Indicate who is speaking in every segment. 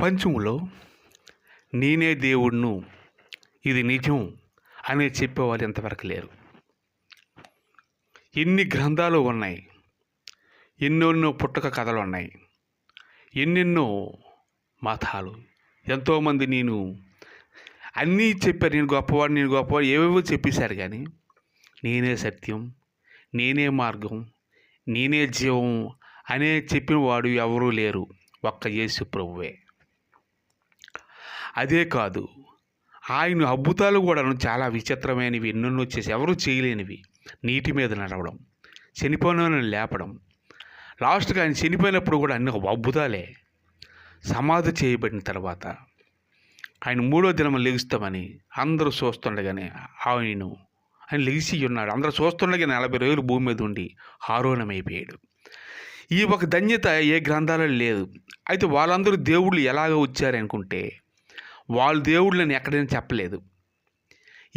Speaker 1: ప్రపంచంలో నేనే దేవుడును ఇది నిజం అని చెప్పేవాళ్ళు ఎంతవరకు లేరు. ఎన్ని గ్రంథాలు ఉన్నాయి ఎన్నెన్నో పుట్టక కథలు ఉన్నాయి ఎన్నెన్నో మతాలు ఎంతోమంది నేను అన్నీ చెప్పారు నేను గొప్పవాడు నేను గొప్పవాడు ఏవేవో చెప్పేశారు కానీ నేనే సత్యం నేనే మార్గం నేనే జీవం అనే చెప్పిన వాడు ఎవరూ లేరు. ఒక్క యేసు ప్రభువే. అదే కాదు. ఆయన అద్భుతాలు కూడా చాలా విచిత్రమైనవి ఎన్నెన్నో చేసి ఎవరూ చేయలేనివి. నీటి మీద నడవడం చనిపోయిన లేపడం. లాస్ట్గా ఆయన చనిపోయినప్పుడు కూడా అన్ని అద్భుతాలే. సమాధి చేయబడిన తర్వాత ఆయన మూడో దినం లెగుస్తామని అందరూ చూస్తుండగానే ఆయన ఆయన లెగిసి ఉన్నాడు. అందరూ చూస్తుండగా నలభై రోజులు భూమి మీద ఉండి ఆరోహణమైపోయాడు. ఈ ఒక ధన్యత ఏ గ్రంథాలలో లేదు. అయితే వాళ్ళందరూ దేవుళ్ళు ఎలాగ వచ్చారనుకుంటే వాళ్ళు దేవుళ్ళని ఎక్కడైనా చెప్పలేదు.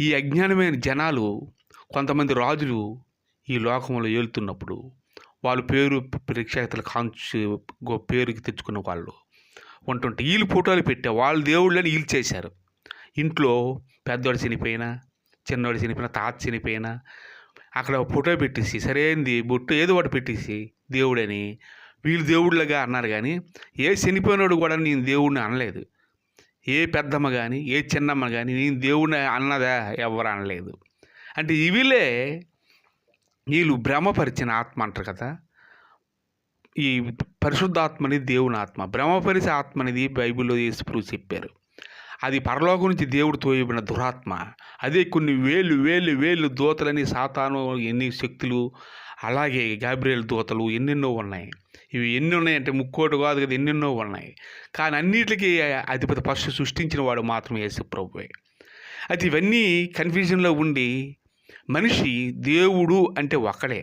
Speaker 1: ఈ అజ్ఞానమైన జనాలు కొంతమంది రాజులు ఈ లోకంలో ఏలుతున్నప్పుడు వాళ్ళ పేరు ప్రేక్షకుల కాంచు పేరుకి తెచ్చుకున్న వాళ్ళు ఉంటుంటే వీళ్ళు ఫోటోలు పెట్టే వాళ్ళు దేవుళ్ళని వీళ్ళు చేశారు. ఇంట్లో పెద్దవాడు చనిపోయినా చిన్నవాడు చనిపోయినా తాత చనిపోయినా అక్కడ ఫోటో పెట్టేసి సరైనది బొట్టు ఏదో ఒకటి పెట్టేసి దేవుడని వీళ్ళు దేవుళ్ళగా అన్నారు కానీ ఏ చనిపోయినోడు కూడా నేను దేవుడిని అనలేదు. ఏ పెద్దమ్మ కానీ ఏ చిన్నమ్మ కానీ నేను దేవుని అన్నదా? ఎవరు అనలేదు. అంటే ఇవిలే వీళ్ళు భ్రమపరిచిన ఆత్మ అంటారు కదా. ఈ పరిశుద్ధాత్మ అనేది దేవుని ఆత్మ భ్రమపరిచే ఆత్మ అనేది బైబిల్లో యేసుప్రభు చెప్పారు. అది పరలోకం నుంచి దేవుడు తోయబడిన దురాత్మ. అదే కొన్ని వేలు వేలు వేలు దూతలని సాతాను ఎన్ని శక్తులు అలాగే గాబ్రియల్ దూతలు ఎన్నెన్నో ఉన్నాయి. ఇవి ఎన్ని ఉన్నాయంటే ముక్కోటి కాదు కదా ఎన్నెన్నో ఉన్నాయి. కానీ అన్నిటికీ అధిపతి ఫస్ట్ సృష్టించిన వాడు మాత్రం యేసు ప్రభువే అయితే ఇవన్నీ కన్ఫ్యూజన్లో ఉండి మనిషి దేవుడు అంటే ఒక్కడే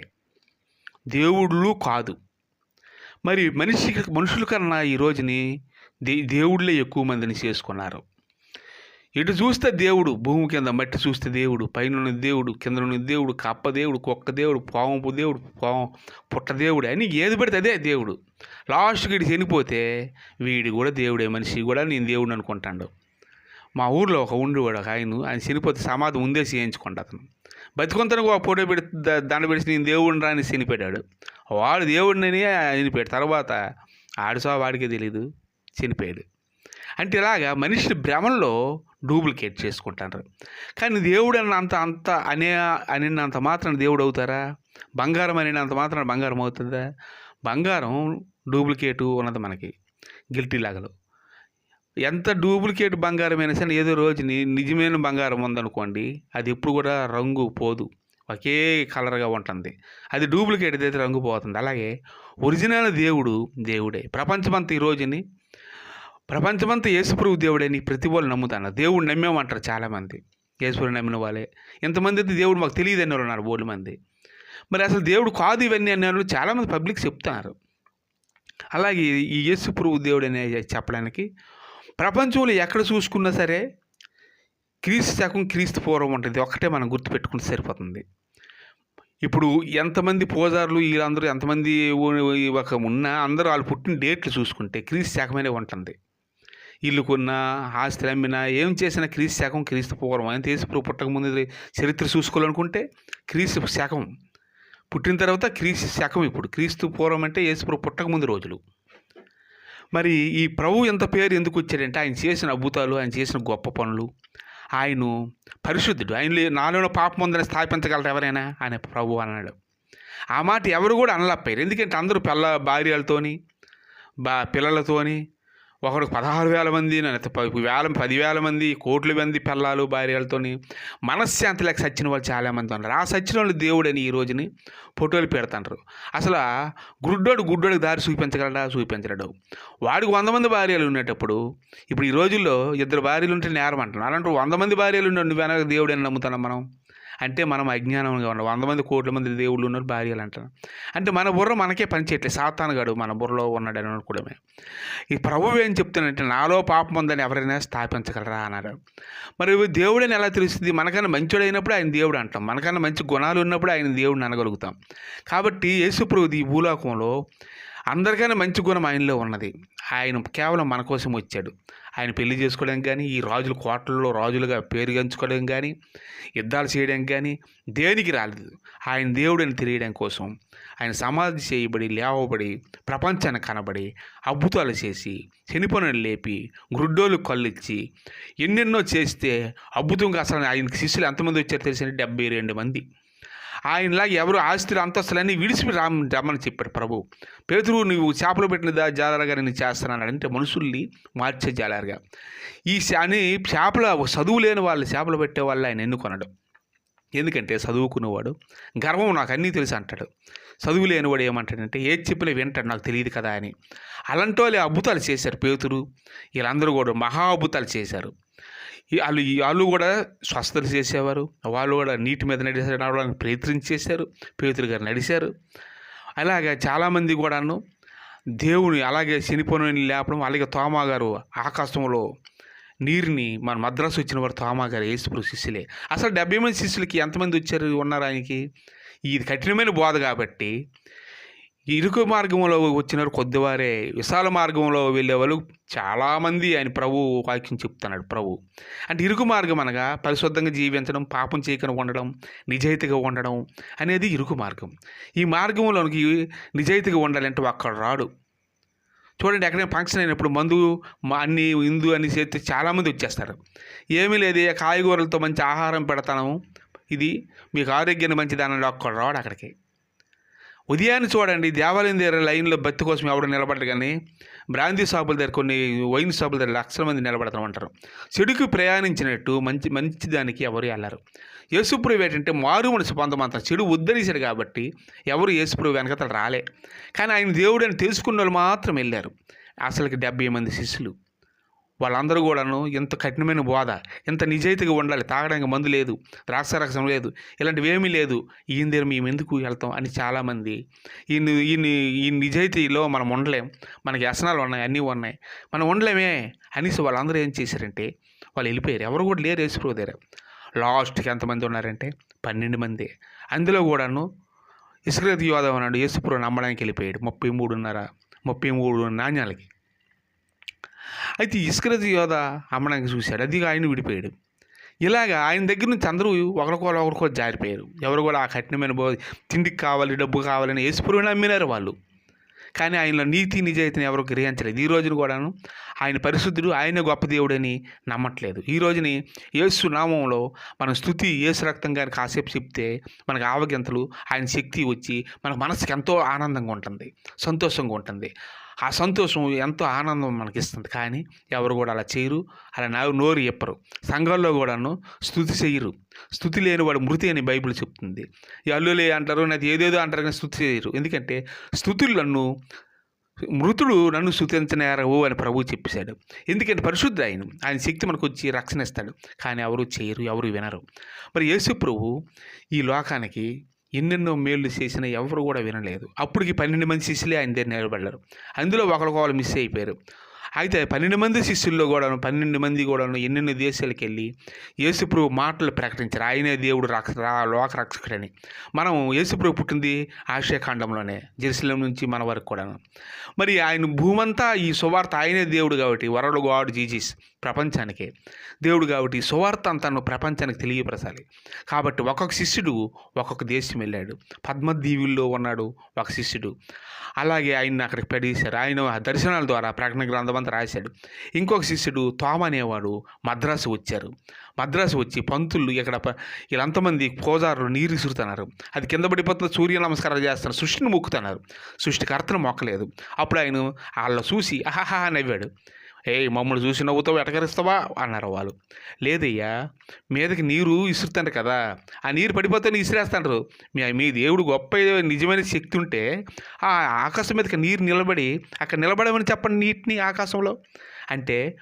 Speaker 1: దేవుళ్ళు కాదు. మరి మనిషి మనుషుల కన్నా ఈ రోజుని దే దేవుళ్ళే ఎక్కువ మందిని చేసుకున్నారు. ఇటు చూస్తే దేవుడు భూమి కింద మట్టి చూస్తే దేవుడు పైన దేవుడు కింద దేవుడు కప్ప దేవుడు కుక్క దేవుడు పాము దేవుడు పాము పుట్ట దేవుడు అని ఏది పడితే అదే దేవుడు. లాస్ట్కి ఇటు చనిపోతే వీడి కూడా దేవుడే మనిషి కూడా నేను దేవుడు అనుకుంటాడు. మా ఊర్లో ఒక ఉండేవాడు ఒక ఆయన ఆయన చనిపోతే సమాధి ఉందే చేయించుకోండి అతను. బతికొంతను ఒక ఫోటో పెడి దండ పెడిచి నేను దేవుడిని రాని చనిపోయాడు. వాడు దేవుడిని చనిపోయాడు. తర్వాత ఆడిసో వాడికే తెలియదు చనిపోయాడు. అంటే ఇలాగా మనిషి భ్రమంలో డూప్లికేట్ చేసుకుంటారు. కానీ దేవుడు అన్నంత అంత అనే అనినంత మాత్రం దేవుడు అవుతారా? బంగారం అనినంత మాత్రం బంగారం అవుతుందా? బంగారం డూప్లికేటు ఉన్నది మనకి. గిల్టీ లాగలు. ఎంత డూప్లికేట్ బంగారం సరే ఏదో రోజుని నిజమైన బంగారం ఉందనుకోండి అది ఎప్పుడు కూడా రంగు పోదు. ఒకే కలర్గా ఉంటుంది. అది డూప్లికేట్ అయితే రంగు పోతుంది. అలాగే ఒరిజినల్ దేవుడు దేవుడే. ప్రపంచమంతా ఈ రోజుని ప్రపంచమంతా యేసుప్రభు దేవుడని ప్రతి వాళ్ళు నమ్ముతాను దేవుడు నమ్మేమంటారు చాలామంది. యేసుప్రభు నమ్మిన వాళ్ళే. ఎంతమంది అయితే దేవుడు మాకు తెలియదు అనే వాళ్ళు ఉన్నారు బోళ్ళు మంది. మరి అసలు దేవుడు కాదు ఇవన్నీ అనే వాళ్ళు చాలామంది పబ్లిక్ చెప్తున్నారు. అలాగే ఈ యేసుప్రభు దేవుడు అనే చెప్పడానికి ప్రపంచంలో ఎక్కడ చూసుకున్నా సరే క్రీస్తు శకం క్రీస్తు పూర్వం ఉంటుంది. ఒక్కటే మనం గుర్తుపెట్టుకుంటే సరిపోతుంది. ఇప్పుడు ఎంతమంది పూజారులు వీళ్ళందరూ ఎంతమంది ఒక ఉన్నా అందరూ వాళ్ళు పుట్టిన డేట్లు చూసుకుంటే క్రీస్తు శకమైనవి ఉంటుంది. ఇల్లు కొన్నా ఆస్తులు అమ్మినా ఏం చేసినా క్రీస్తు శకం క్రీస్తు పూర్వం. ఆయన తీసి పుట్టక ముందు చరిత్ర చూసుకోవాలనుకుంటే క్రీస్తు శకం పుట్టిన తర్వాత క్రీస్తు శకం ఇప్పుడు. క్రీస్తు పూర్వం అంటే యేసుప్రభు పుట్టక ముందు రోజులు. మరి ఈ ప్రభు ఎంత పేరు ఎందుకు వచ్చాడంటే ఆయన చేసిన అద్భుతాలు ఆయన చేసిన గొప్ప పనులు. ఆయన పరిశుద్ధుడు. ఆయన నాలోన పాపం ఉందని స్థాపించగలరు ఎవరైనా? ఆయన ప్రభు అన్నాడు. ఆ మాట ఎవరు కూడా అనలేకపోయారు. ఎందుకంటే అందరూ పిల్ల భార్యలతోని బా పిల్లలతోని ఒకడు పదహారు వేల మంది వేల పదివేల మంది కోట్ల మంది పిల్లలు భార్యలతోని మనశ్శాంతి లేక సచ్చిన వాళ్ళు చాలామంది ఉన్నారు. ఆ సచ్చిన వాళ్ళు దేవుడని ఈ రోజుని ఫోటోలు పెడుతున్నారు అసలు గుడ్డోడు గుడ్డోడికి దారి చూపించగలడా? చూపించలేడు. వాడికి వంద మంది భార్యలు ఉండేటప్పుడు ఇప్పుడు ఈ రోజుల్లో ఇద్దరు భార్యలు ఉంటే నేరం అంటున్నాను అలాంటి వంద మంది భార్యలు ఉండే వెనక దేవుడు అని నమ్ముతున్నాం మనం అంటే మనం అజ్ఞానంగా ఉన్నాం. వంద మంది కోట్ల మంది దేవుళ్ళు ఉన్నారు భార్యలు అంటారు అంటే మన బుర్ర మనకే పనిచేయట్లేదు సాతానుగాడు మన బుర్రలో ఉన్నాడు అని అనుకోవడమే ఈ ప్రభువు ఏం చెప్తున్నాడంటే నాలో పాపం ఉందని ఎవరైనా స్థాపించగలరా? అన్నారు. మరి దేవుడని ఎలా తెలుస్తుంది? మనకన్నా మంచోడైనప్పుడు ఆయన దేవుడు అంటాం. మనకన్నా మంచి గుణాలు ఉన్నప్పుడు ఆయన దేవుడిని అనగలుగుతాం. కాబట్టి యేసుప్రభుది ఈ భూలోకంలో అందరికైనా మంచి గుణం ఆయనలో ఉన్నది. ఆయన కేవలం మన కోసం వచ్చాడు. ఆయన పెళ్ళి చేసుకోవడానికి కానీ ఈ రాజుల కోటల్లో రాజులుగా పేరుగంచుకోవడం కానీ యుద్ధాలు చేయడం కానీ దేనికి రాలేదు. ఆయన దేవుడని తెలియడం కోసం ఆయన సమాధి చేయబడి లేవబడి ప్రపంచాన్ని కనబడి అద్భుతాలు చేసి చనిపోయిన లేపి గుడ్డోలు కళ్ళిచ్చి ఎన్నెన్నో చేస్తే అద్భుతంగా అసలు ఆయన శిష్యులు ఎంతమంది వచ్చారో తెలిసిన డెబ్బై రెండు మంది. ఆయనలాగా ఎవరు ఆస్తులు అంతస్తులన్నీ విడిచి రామ్ రమ్మని చెప్పాడు ప్రభు. పేతురు నువ్వు చేపలు పెట్టిన జాలరగా నేను చేస్తున్నాను అంటే మనుషుల్ని మార్చే జాలరగా. ఈ అని చేపల చదువు లేని వాళ్ళు చేపలు పెట్టే వాళ్ళు ఆయన ఎన్నుకొనడు. ఎందుకంటే చదువుకునేవాడు గర్వం నాకు అన్నీ తెలుసు అంటాడు. చదువు లేనివాడు ఏమంటాడంటే ఏది చెప్పినా వింటాడు నాకు తెలియదు కదా అని. అలాంటి వాళ్ళే అద్భుతాలు చేశారు పేతురు. వీళ్ళందరూ కూడా మహా అద్భుతాలు చేశారు. వాళ్ళు వాళ్ళు కూడా స్వస్థత చేసేవారు. వాళ్ళు కూడా నీటి మీద నడిచారు నడవడానికి ప్రయత్నించేశారు పేతులు గారు నడిచారు అలాగే చాలామంది కూడాను దేవుని అలాగే చనిపోయిన లేపడం అలాగే తోమా గారు ఆకాశంలో నీరుని మన మద్రాసు వచ్చిన వారు తోమా గారు యేసుప్రభు శిష్యులే. అసలు డెబ్బై మంది శిష్యులకి ఎంతమంది వచ్చారు? ఉన్నారు ఆయనకి? ఇది కఠినమైన బోధ కాబట్టి ఇరుకు మార్గంలో వచ్చినారు కొద్దివారే విశాల మార్గంలో వెళ్ళేవాళ్ళు చాలామంది ఆయన ప్రభు వాక్యం చెప్తున్నాడు ప్రభు. అంటే ఇరుకు మార్గం అనగా పరిశుద్ధంగా జీవించడం పాపం చేయకుండా ఉండడం నిజాయితీగా ఉండడం అనేది ఇరుకు మార్గం. ఈ మార్గంలోనికి నిజాయితీగా ఉండాలంటే అక్కడ రాడు. చూడండి ఎక్కడైనా ఫంక్షన్ అయినప్పుడు మందు మా అన్ని ఇందు అని చేస్తే చాలామంది వచ్చేస్తారు. ఏమీ లేదు కాయగూరలతో మంచి ఆహారం పెడతాను. ఇది మీకు ఆరోగ్యాన్ని మంచిది అన్నాడు ఒక్కడ రాడు అక్కడికి. ఉదయాన్నే చూడండి దేవాలయం దగ్గర లైన్లో బత్తి కోసం ఎవడు నిలబడరు కానీ బ్రాంతి షాపుల దగ్గర కొన్ని వైన్ షాపుల దగ్గర లక్షల మంది నిలబడతాం అంటారు. చెడుకు ప్రయాణించినట్టు మంచి మంచి దానికి ఎవరు వెళ్ళారు. యేసుప్రభు ఏంటంటే మారు మనసు పొందమంత చెడు ఉద్ధరించాడు కాబట్టి ఎవరు యేసుప్రభు వెనకతలు రాలే. కానీ ఆయన దేవుడు అని తెలుసుకున్న వాళ్ళు మాత్రం వెళ్ళారు. అసలుకి డెబ్బై మంది శిష్యులు. వాళ్ళందరూ కూడాను ఎంత కఠినమైన బోధ ఎంత నిజాయితీగా ఉండాలి. తాగడానికి మందు లేదు ద్రాక్షారక్షం లేదు ఇలాంటివి ఏమీ లేదు. ఈయన దగ్గర మేము ఎందుకు వెళ్తాం అని చాలామంది ఈ ఈ ఈ నిజాయితీలో మనం ఉండలేం. మనకి వ్యసనాలు ఉన్నాయి అన్నీ ఉన్నాయి. మనం ఉండలేమే అనేసి వాళ్ళందరూ ఏం చేశారంటే వాళ్ళు వెళ్ళిపోయారు. ఎవరు కూడా లేరు యేసుప్రభు దగ్గర. లాస్ట్కి ఎంతమంది ఉన్నారంటే పన్నెండు మంది. అందులో కూడాను ఇసుకరతి యోధం అన్నాడు యేసుప్రో నమ్మడానికి వెళ్ళిపోయాడు. ముప్పై మూడున్నర ముప్పై మూడు నాణ్యాలకి. అయితే ఇసుకరతి యోధ అమ్మడానికి చూశాడు. అది ఆయన విడిపోయాడు. ఇలాగా ఆయన దగ్గర నుంచి అందరూ ఒకరికొకరు ఒకరికో జారిపోయారు. ఎవరు కూడా ఆ కఠినమైన బో తిండికి కావాలి డబ్బు కావాలని ఏసుపురుని అమ్మినారు వాళ్ళు. కానీ ఆయనలో నీతి నిజాయితీని ఎవరు గ్రహించలేదు. ఈ రోజున కూడాను ఆయన పరిశుద్ధుడు ఆయన గొప్ప దేవుడని నమ్మట్లేదు. ఈ రోజుని యేసు నామంలో మన స్థుతి యేసు రక్తం గారికి కాసేపు చెప్తే మనకు ఆవగింతలు ఆయన శక్తి వచ్చి మన మనసుకి ఎంతో ఆనందంగా ఉంటుంది సంతోషంగా ఉంటుంది. ఆ సంతోషం ఎంతో ఆనందం మనకి ఇస్తుంది కానీ ఎవరు కూడా అలా చేయరు. అలా నా నోరు చెప్పరు సంఘాల్లో కూడాను స్థుతి చేయరు స్థుతి లేని వాడు మృతి అని బైబిల్ చెప్తుంది. అల్లులే అంటారు నాకు ఏదేదో అంటారు కానీ స్థుతి చేయరు ఎందుకంటే స్థుతులు నన్ను మృతుడు నన్ను స్థుతించనేరవు అని ప్రభువు చెప్పేశాడు. ఎందుకంటే పరిశుద్ధ ఆయన. ఆయన శక్తి మనకు వచ్చి రక్షణ ఇస్తాడు. కానీ ఎవరు చేయరు ఎవరు వినరు. మరి యేసు ప్రభు ఈ లోకానికి ఎన్నెన్నో మేళ్ళు చేసిన ఎవరు కూడా వినలేదు. అప్పటికి పన్నెండు మంది శిష్యులే ఆయన దగ్గర నిలబడ్డారు. అందులో ఒకరికొకరు మిస్ అయిపోయారు. అయితే పన్నెండు మంది శిష్యుల్లో కూడాను పన్నెండు మంది కూడాను ఎన్నెన్నో దేశాలకు వెళ్ళి యేసుప్రభు మాటలు ప్రకటించారు. ఆయనే దేవుడు రక్ష లోక రక్షకుడని. మనం యేసుప్రభు పుట్టింది ఆసియా జెరూసలం నుంచి మన వరకు కూడాను. మరి ఆయన భూమంతా ఈ సువార్త ఆయనే దేవుడు కాబట్టి వరడు గాడ్ జీజీస్ ప్రపంచానికి. దేవుడు కాబట్టి సువార్త అంతను ప్రపంచానికి తెలియపరచాలి. కాబట్టి ఒక్కొక్క శిష్యుడు ఒక్కొక్క దేశం వెళ్ళాడు. పద్మదీవుల్లో ఉన్నాడు ఒక శిష్యుడు. అలాగే ఆయన్ని అక్కడికి పడేశారు. ఆయన ఆ దర్శనాల ద్వారా ప్రకటన గ్రంథం అంతా రాశాడు. ఇంకొక శిష్యుడు తోమ అనేవాడు మద్రాసు వచ్చారు. మద్రాసు వచ్చి పంతులు ఇక్కడ ప- వీళ్ళంతమంది పూజారులు నీరు విసురుతున్నారు. అది కింద పడిపోతున్న సూర్య నమస్కారాలు చేస్తున్నారు. సృష్టిని మొక్కుతున్నారు. సృష్టికర్తను మొక్కలేదు. అప్పుడు ఆయన వాళ్ళ చూసి అహాహా నవ్వాడు. ఏ మమ్మల్ని చూసి నవ్వుతావు ఎటకరిస్తావా? అన్నారు వాళ్ళు. లేదయ్యా మీదకి నీరు ఇసురుతాడు కదా ఆ నీరు పడిపోతే ఇసిరేస్తాడు మీ మీ దేవుడు గొప్ప నిజమైన శక్తి ఉంటే ఆ ఆకాశం మీదకి నీరు నిలబడి అక్కడ నిలబడమని చెప్పండి నీటిని ఆకాశంలో. అంటే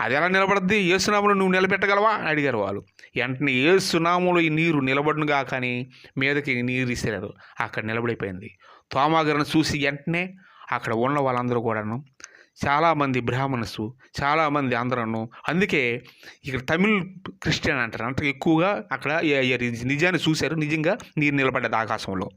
Speaker 1: అది ఎలా నిలబడద్ది? ఏసునామంలో నువ్వు నిలబెట్టగలవా? అని అడిగారు వాళ్ళు. వెంటనే ఏసునామంలో ఈ నీరు నిలబడునుగా కానీ మీదకి నీరు ఇసిరారు. అక్కడ నిలబడిపోయింది. తోమాగారిని చూసి వెంటనే అక్కడ ఉన్న వాళ్ళందరూ కూడాను చాలామంది బ్రాహ్మణస్ చాలామంది ఆంధ్రను. అందుకే ఇక్కడ తమిళ్ క్రిస్టియన్ అంటారు. అంటే ఎక్కువగా అక్కడ నిజాన్ని చూశారు. నిజంగా నీరు నిలబడ్డది ఆకాశంలో.